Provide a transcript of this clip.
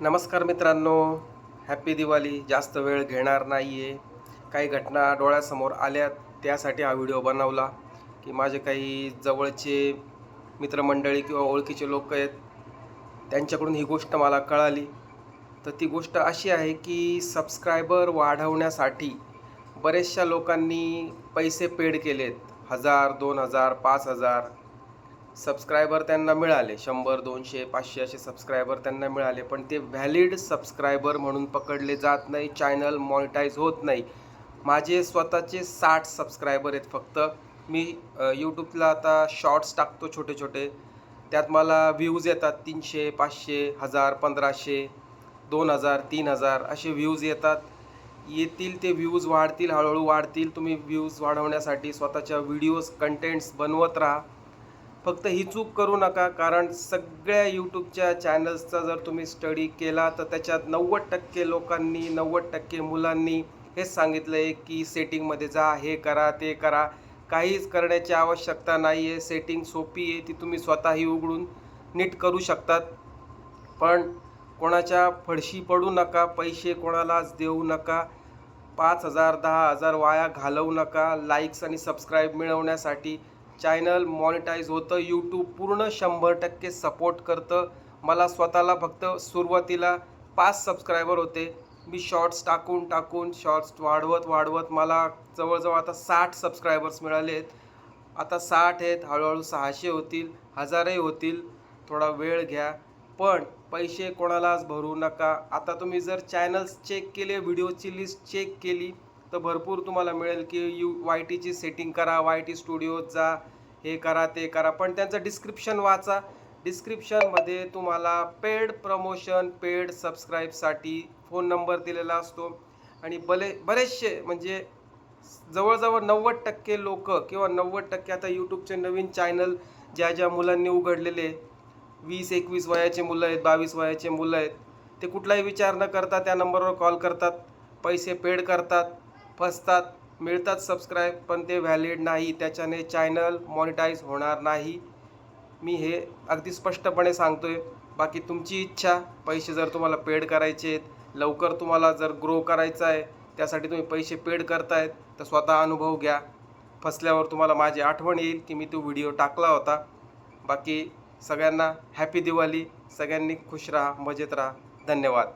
नमस्कार मित्रांनो. हॅपी दिवाळी. जास्त वेळ घेणार नाही आहे काही घटना डोळ्यासमोर आल्या त्यासाठी हा व्हिडिओ बनवला. की माझे काही जवळचे मित्रमंडळी किंवा ओळखीचे लोक आहेत त्यांच्याकडून ही गोष्ट मला कळाली. तर ती गोष्ट अशी आहे की सबस्क्रायबर वाढवण्यासाठी बरेचशा लोकांनी पैसे पेड केलेत. हजार दोन हजार पाच हजार. सबस्क्रायबर त्यांना मिळाले. शंभर दोनशे पाचशे असे सबस्क्रायबर त्यांना मिळाले. पण ते व्हॅलिड सबस्क्रायबर म्हणून पकडले जात नाही. चॅनल मॉनिटाईज होत नाही. माझे स्वतःचे साठ सबस्क्रायबर आहेत फक्त. मी यूट्यूबला आता शॉर्ट्स टाकतो छोटे छोटे. त्यात मला व्ह्यूज येतात तीनशे पाचशे हजार पंधराशे दोन हजार तीन हजार असे व्ह्यूज येतात. येतील ते व्ह्यूज वाढतील हळूहळू वाढतील. तुम्ही व्ह्यूज वाढवण्यासाठी स्वतःच्या व्हिडिओज कंटेंट्स बनवत राहा. फक्त ही चूक करू नका कारण सगळ्या यूट्यूबच्या चॅनल्सचा जर तुम्ही स्टडी केला तर त्याच्यात नव्वद टक्के लोकांनी नव्वद टक्के मुलांनी हेच सांगितलं आहे की सेटिंगमध्ये जा हे करा ते करा. काहीच करण्याची आवश्यकता नाही आहे सेटिंग सोपी आहे ती तुम्ही स्वतःही उघडून नीट करू शकतात. पण कोणाच्या फडशी पडू नका पैसे कोणालाच देऊ नका. पाच हजार दहा हजार वाया घालवू नका. लाईक्स आणि सबस्क्राईब मिळवण्यासाठी चॅनल मॉनिटाईज होतं यूट्यूब पूर्ण शंभर टक्के सपोर्ट करतं. मला स्वतःला फक्त सुरुवातीला पाच सबस्क्रायबर होते. मी शॉर्ट्स टाकून टाकून शॉर्ट्स वाढवत वाढवत मला जवळजवळ आता साठ सबस्क्रायबर्स मिळाले आहेत आता साठ आहेत हळूहळू सहाशे होतील हजारही होतील. थोडा वेळ घ्या. पण पैसे कोणालाच भरू नका. आता तुम्ही जर चॅनल्स चेक केले व्हिडिओची लिस्ट चेक केली तर भरपूर तुम्हाला मिळेल की यू वाय टीची सेटिंग करा वाय टी स्टुडिओत जा हे करा ते करा. पण त्यांचं डिस्क्रिप्शन वाचा. डिस्क्रिप्शनमध्ये तुम्हाला पेड प्रमोशन पेड सबस्क्राईबसाठी फोन नंबर दिलेला असतो. आणि बले बरेचसे म्हणजे जवळजवळ नव्वद टक्के लोक किंवा नव्वद टक्के आता यूट्यूबचे नवीन चॅनल ज्या ज्या मुलांनी उघडलेले वीस एकवीस वयाचे मुलं आहेत बावीस वयाचे मुलं आहेत ते कुठलाही विचार न करता त्या नंबरवर कॉल करतात पैसे पेड करतात. फसतात मिळतात सबस्क्राईब पण ते व्हॅलिड नाही. त्याच्याने चॅनल मॉनिटाईज होणार नाही. मी हे अगदी स्पष्टपणे सांगतो आहे बाकी तुमची इच्छा पैसे जर तुम्हाला पेड करायचे आहेत लवकर तुम्हाला जर ग्रो करायचा आहे त्यासाठी तुम्ही पैसे पेड करतायत तर स्वतः अनुभव घ्या. फसल्यावर तुम्हाला माझी आठवण येईल की मी तो व्हिडिओ टाकला होता. बाकी सगळ्यांना हॅपी दिवाळी. सगळ्यांनी खुश राहा मजेत राहा. धन्यवाद.